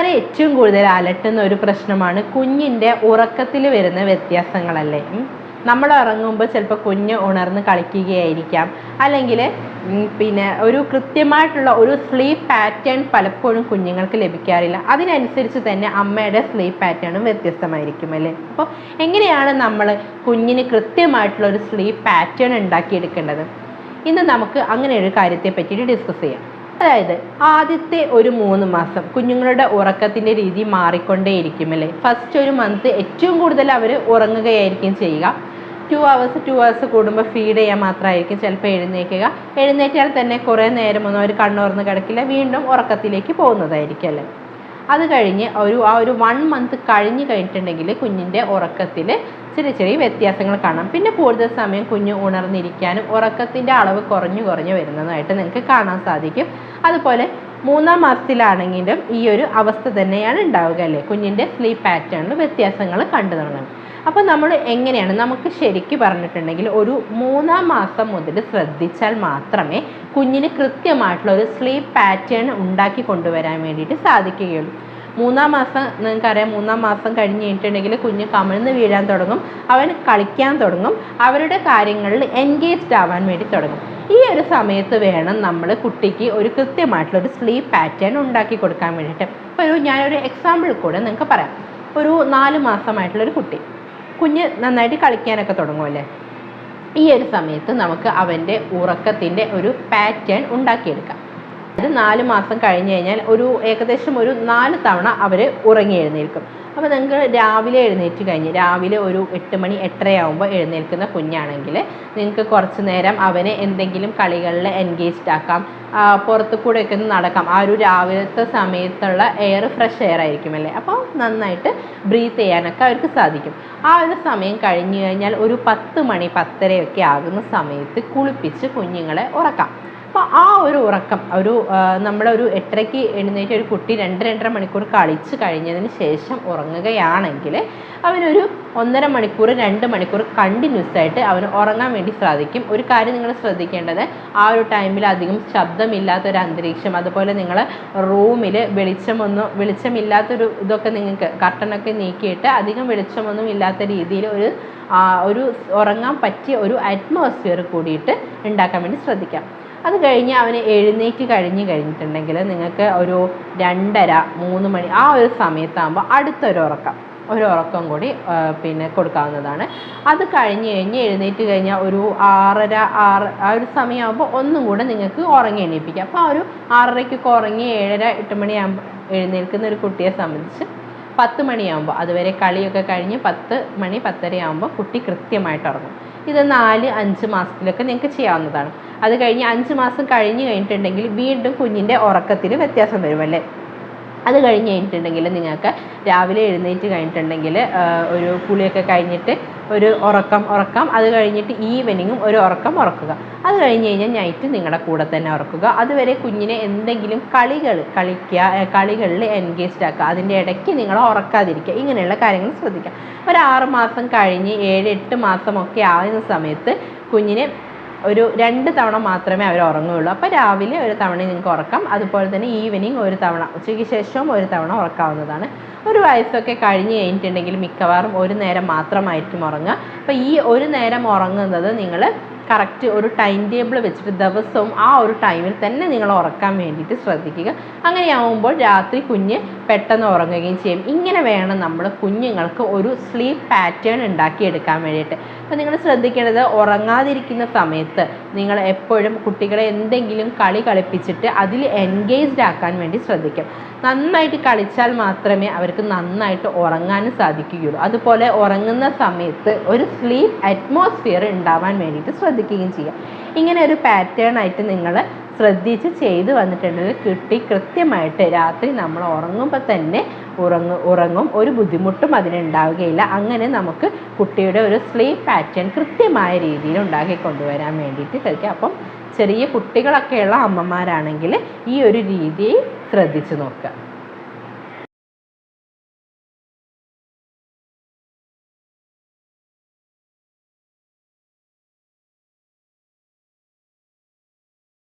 അമ്മമാരെ ഏറ്റവും കൂടുതൽ അലട്ടുന്ന ഒരു പ്രശ്നമാണ് കുഞ്ഞിന്റെ ഉറക്കത്തിൽ വരുന്ന വ്യത്യാസങ്ങളല്ലേ. നമ്മൾ ഉറങ്ങുമ്പോൾ ചിലപ്പോൾ കുഞ്ഞ് ഉണർന്ന് കളിക്കുകയായിരിക്കാം. അല്ലെങ്കിൽ പിന്നെ ഒരു കൃത്യമായിട്ടുള്ള ഒരു സ്ലീപ്പ് പാറ്റേൺ പലപ്പോഴും കുഞ്ഞുങ്ങൾക്ക് ലഭിക്കാറില്ല. അതിനനുസരിച്ച് തന്നെ അമ്മയുടെ സ്ലീപ്പ് പാറ്റേണും വ്യത്യസ്തമായിരിക്കും അല്ലേ? അപ്പോൾ എങ്ങനെയാണ് നമ്മൾ കുഞ്ഞിന് കൃത്യമായിട്ടുള്ള ഒരു സ്ലീപ്പ് പാറ്റേൺ ഉണ്ടാക്കിയെടുക്കേണ്ടത്? ഇന്ന് നമുക്ക് അങ്ങനെ ഒരു കാര്യത്തെ പറ്റിയിട്ട് ഡിസ്കസ് ചെയ്യാം. അതായത് ആദ്യത്തെ ഒരു മൂന്ന് മാസം കുഞ്ഞുങ്ങളുടെ ഉറക്കത്തിന്റെ രീതി മാറിക്കൊണ്ടേയിരിക്കും അല്ലേ? ഫസ്റ്റ് ഒരു മന്ത് ഏറ്റവും കൂടുതൽ അവർ ഉറങ്ങുകയായിരിക്കും ചെയ്യുക. ടു അവേഴ്സ് ടു അവേഴ്സ് കൂടുമ്പോൾ ഫീഡ് ചെയ്യാൻ മാത്രമായിരിക്കും ചിലപ്പോൾ എഴുന്നേൽക്കുക. എഴുന്നേറ്റാൽ തന്നെ കുറേ നേരം ഒന്നും അവർ കണ്ണുറന്ന് കിടക്കില്ല. വീണ്ടും ഉറക്കത്തിലേക്ക് പോകുന്നതായിരിക്കും അല്ലേ? അത് കഴിഞ്ഞ് ഒരു ആ ഒരു വൺ മന്ത് കഴിഞ്ഞ് കഴിഞ്ഞിട്ടുണ്ടെങ്കിൽ കുഞ്ഞിന്റെ ഉറക്കത്തിൽ ചെറിയ ചെറിയ വ്യത്യാസങ്ങൾ കാണാം. പിന്നെ കൂടുതൽ സമയം കുഞ്ഞ് ഉണർന്നിരിക്കാനും ഉറക്കത്തിന്റെ അളവ് കുറഞ്ഞു കുറഞ്ഞു വരുന്നതായിട്ട് നിങ്ങൾക്ക് കാണാൻ സാധിക്കും. അതുപോലെ മൂന്നാം മാസത്തിലാണെങ്കിലും ഈ ഒരു അവസ്ഥ തന്നെയാണ് ഉണ്ടാവുക അല്ലേ? കുഞ്ഞിന്റെ സ്ലീപ്പ് പാറ്റേണിൽ വ്യത്യാസങ്ങൾ കണ്ടു തുടങ്ങും. അപ്പോൾ നമ്മൾ എങ്ങനെയാണ്? നമുക്ക് ശരിക്ക് പറഞ്ഞിട്ടുണ്ടെങ്കിൽ ഒരു മൂന്നാം മാസം മുതൽ ശ്രദ്ധിച്ചാൽ മാത്രമേ കുഞ്ഞിന് കൃത്യമായിട്ടുള്ള ഒരു സ്ലീപ്പ് പാറ്റേൺ ഉണ്ടാക്കി കൊണ്ടുവരാൻ വേണ്ടിയിട്ട് സാധിക്കുകയുള്ളൂ. മൂന്നാം മാസം നിങ്ങൾക്കറിയാം മൂന്നാം മാസം കഴിഞ്ഞ് കഴിഞ്ഞിട്ടുണ്ടെങ്കിൽ കുഞ്ഞ് കമിഴ്ന്ന് വീഴാൻ തുടങ്ങും അവൻ കളിക്കാൻ തുടങ്ങും അവരുടെ കാര്യങ്ങളിൽ എൻഗേജ്ഡ് ആവാൻ വേണ്ടി തുടങ്ങും. ഈ ഒരു സമയത്ത് വേണം നമ്മൾ കുട്ടിക്ക് ഒരു കൃത്യമായിട്ടുള്ള ഒരു സ്ലീപ്പ് പാറ്റേൺ ഉണ്ടാക്കി കൊടുക്കാൻ വേണ്ടിയിട്ട്. ഇപ്പോൾ ഒരു ഞാനൊരു എക്സാമ്പിൾ കൂടെ നിങ്ങൾക്ക് പറയാം. ഒരു നാല് മാസമായിട്ടുള്ളൊരു കുട്ടി. കുഞ്ഞ് നന്നായിട്ട് കളിക്കാനൊക്കെ തുടങ്ങുമല്ലേ ഈ ഒരു സമയത്ത് നമുക്ക് അവന്റെ ഉറക്കത്തിന്റെ ഒരു പാറ്റേൺ ഉണ്ടാക്കിയെടുക്കാം. അത് നാല് മാസം കഴിഞ്ഞ് കഴിഞ്ഞാൽ ഒരു ഏകദേശം ഒരു നാല് തവണ അവർ ഉറങ്ങി എഴുന്നേൽക്കും. അപ്പോൾ നിങ്ങൾക്ക് രാവിലെ എഴുന്നേറ്റ് കഴിഞ്ഞ് രാവിലെ ഒരു എട്ട് മണി എട്ടരയാകുമ്പോൾ എഴുന്നേൽക്കുന്ന കുഞ്ഞാണെങ്കിൽ നിങ്ങൾക്ക് കുറച്ച് നേരം അവനെ എന്തെങ്കിലും കളികളിൽ എൻഗേജ്ഡ് ആക്കാം പുറത്തു കൂടെ ഒന്ന് നടക്കാം. ആ ഒരു രാവിലത്തെ സമയത്തുള്ള എയർ ഫ്രഷ് എയർ ആയിരിക്കും അല്ലേ? അപ്പോൾ നന്നായിട്ട് ബ്രീത്ത് ചെയ്യാനൊക്കെ അവർക്ക് സാധിക്കും. ആ ഒരു സമയം കഴിഞ്ഞു കഴിഞ്ഞാൽ ഒരു പത്ത് മണി പത്തരയൊക്കെ ആകുന്ന സമയത്ത് കുളിപ്പിച്ച് കുഞ്ഞുങ്ങളെ ഉറക്കാം. അപ്പോൾ ആ ഒരു ഉറക്കം ഒരു നമ്മുടെ ഒരു എട്ടരയ്ക്ക് എഴുന്നേറ്റ് ഒരു കുട്ടി രണ്ട് രണ്ടര മണിക്കൂർ കളിച്ച് കഴിഞ്ഞതിന് ശേഷം ഉറങ്ങുകയാണെങ്കിൽ അവനൊരു ഒന്നര മണിക്കൂർ രണ്ട് മണിക്കൂർ കണ്ടിന്യൂസ് ആയിട്ട് അവന് ഉറങ്ങാൻ വേണ്ടി സാധിക്കും. ഒരു കാര്യം നിങ്ങൾ ശ്രദ്ധിക്കേണ്ടത് ആ ഒരു ടൈമിൽ അധികം ശബ്ദമില്ലാത്ത ഒരു അന്തരീക്ഷം അതുപോലെ നിങ്ങൾ റൂമിൽ വെളിച്ചമൊന്നും വെളിച്ചമില്ലാത്തൊരു ഇതൊക്കെ നിങ്ങൾക്ക് കർട്ടനൊക്കെ നീക്കിയിട്ട് അധികം വെളിച്ചമൊന്നും ഇല്ലാത്ത രീതിയിൽ ഒരു ഒരു ഉറങ്ങാൻ പറ്റിയ ഒരു അറ്റ്മോസ്ഫിയർ കൂടിയിട്ട് ഉണ്ടാക്കാൻ വേണ്ടി ശ്രദ്ധിക്കാം. അത് കഴിഞ്ഞ് അവന് എഴുന്നേറ്റ് കഴിഞ്ഞ് കഴിഞ്ഞിട്ടുണ്ടെങ്കിൽ നിങ്ങൾക്ക് ഒരു രണ്ടര മൂന്ന് മണി ആ ഒരു സമയത്താകുമ്പോൾ അടുത്തൊരു ഉറക്കം ഒരു ഉറക്കം കൂടി പിന്നെ കൊടുക്കാവുന്നതാണ്. അത് കഴിഞ്ഞ് കഴിഞ്ഞ് എഴുന്നേറ്റ് കഴിഞ്ഞാൽ ഒരു ആറര ആറ് ആ ഒരു സമയമാകുമ്പോൾ ഒന്നും കൂടെ നിങ്ങൾക്ക് ഉറങ്ങി എണീപ്പിക്കാം. അപ്പോൾ ആ ഒരു ആറരയ്ക്കൊക്കെ ഉറങ്ങി ഏഴര എട്ട് മണിയാകുമ്പോൾ എഴുന്നേൽക്കുന്ന ഒരു കുട്ടിയെ സംബന്ധിച്ച് പത്ത് മണിയാകുമ്പോൾ അതുവരെ കളിയൊക്കെ കഴിഞ്ഞ് പത്ത് മണി പത്തരയാകുമ്പോൾ കുട്ടി കൃത്യമായിട്ട് ഉറങ്ങും. ഇത് നാല് അഞ്ച് മാസത്തിലൊക്കെ നിങ്ങൾക്ക് ചെയ്യാവുന്നതാണ്. അത് കഴിഞ്ഞ് അഞ്ച് മാസം കഴിഞ്ഞ് കഴിഞ്ഞിട്ടുണ്ടെങ്കിൽ വീണ്ടും കുഞ്ഞിന്റെ ഉറക്കത്തിൽ വ്യത്യാസം വരുമല്ലേ അത് കഴിഞ്ഞ് കഴിഞ്ഞിട്ടുണ്ടെങ്കിൽ നിങ്ങൾക്ക് രാവിലെ എഴുന്നേറ്റ് കഴിഞ്ഞിട്ടുണ്ടെങ്കിൽ ഒരു കുളിയൊക്കെ കഴിഞ്ഞിട്ട് ഒരു ഉറക്കം ഉറക്കാം. അത് കഴിഞ്ഞിട്ട് ഈവനിങ്ങും ഒരു ഉറക്കം ഉറക്കുക. അത് കഴിഞ്ഞ് കഴിഞ്ഞാൽ നൈറ്റ് നിങ്ങളുടെ കൂടെ തന്നെ ഉറക്കുക. അതുവരെ കുഞ്ഞിനെ എന്തെങ്കിലും കളികൾ കളിക്കുക കളികളിൽ എൻഗേജ്ഡ് ആക്കുക. അതിന്റെ ഇടയ്ക്ക് നിങ്ങൾ ഉറക്കാതിരിക്കുക. ഇങ്ങനെയുള്ള കാര്യങ്ങൾ ശ്രദ്ധിക്കുക. ഒരു ആറ് മാസം കഴിഞ്ഞ് ഏഴ് എട്ട് മാസമൊക്കെ ആവുന്ന സമയത്ത് കുഞ്ഞിനെ ഒരു രണ്ട് തവണ മാത്രമേ അവർ ഉറങ്ങുകയുള്ളൂ. അപ്പോൾ രാവിലെ ഒരു തവണ നിങ്ങൾക്ക് ഉറക്കാം. അതുപോലെ തന്നെ ഈവനിങ് ഒരു തവണ ഉച്ചയ്ക്ക് ശേഷവും ഒരു തവണ ഉറക്കാവുന്നതാണ്. ഒരു വയസ്സൊക്കെ കഴിഞ്ഞ് കഴിഞ്ഞിട്ടുണ്ടെങ്കിൽ മിക്കവാറും ഒരു നേരം മാത്രമായിരിക്കും ഉറങ്ങുക. അപ്പോൾ ഈ ഒരു നേരം ഉറങ്ങുന്നത് നിങ്ങൾ കറക്റ്റ് ഒരു ടൈം ടേബിൾ വെച്ചിട്ട് ദിവസവും ആ ഒരു ടൈമിൽ തന്നെ നിങ്ങൾ ഉറക്കാൻ വേണ്ടിയിട്ട് ശ്രദ്ധിക്കുക. അങ്ങനെയാവുമ്പോൾ രാത്രി കുഞ്ഞ് പെട്ടെന്ന് ഉറങ്ങുകയും ചെയ്യും. ഇങ്ങനെ വേണം നമ്മൾ കുഞ്ഞുങ്ങൾക്ക് ഒരു സ്ലീപ്പ് പാറ്റേൺ ഉണ്ടാക്കിയെടുക്കാൻ വേണ്ടിയിട്ട്. അപ്പോൾ നിങ്ങൾ ശ്രദ്ധിക്കേണ്ടത് ഉറങ്ങാതിരിക്കുന്ന സമയത്ത് നിങ്ങൾ എപ്പോഴും കുട്ടികളെ എന്തെങ്കിലും കളി കളിപ്പിച്ചിട്ട് അതിൽ എൻഗേജ്ഡ് ആക്കാൻ വേണ്ടി ശ്രദ്ധിക്കും. നന്നായിട്ട് കളിച്ചാൽ മാത്രമേ അവർക്ക് നന്നായിട്ട് ഉറങ്ങാനും സാധിക്കുകയുള്ളൂ. അതുപോലെ ഉറങ്ങുന്ന സമയത്ത് ഒരു സ്ലീപ്പ് അറ്റ്മോസ്ഫിയർ ഉണ്ടാവാൻ വേണ്ടിയിട്ട് ശ്രദ്ധിക്കുകയും ചെയ്യുക ഇങ്ങനെ ഒരു പാറ്റേൺ ആയിട്ട് നിങ്ങൾ ശ്രദ്ധിച്ച് ചെയ്തു വന്നിട്ടുണ്ടെങ്കിൽ കിട്ടി കൃത്യമായിട്ട് രാത്രി നമ്മൾ ഉറങ്ങുമ്പോൾ തന്നെ ഉറങ്ങും ഉറങ്ങും. ഒരു ബുദ്ധിമുട്ടും അതിനുണ്ടാവുകയില്ല. അങ്ങനെ നമുക്ക് കുട്ടിയുടെ ഒരു സ്ലീപ്പ് പാറ്റേൺ കൃത്യമായ രീതിയിൽ ഉണ്ടാക്കി കൊണ്ടുവരാൻ വേണ്ടിയിട്ട് കഴിക്കാം. അപ്പം ചെറിയ കുട്ടികളൊക്കെയുള്ള അമ്മമാരാണെങ്കിൽ ഈ ഒരു രീതിയിൽ ശ്രദ്ധിച്ചു നോക്കുക.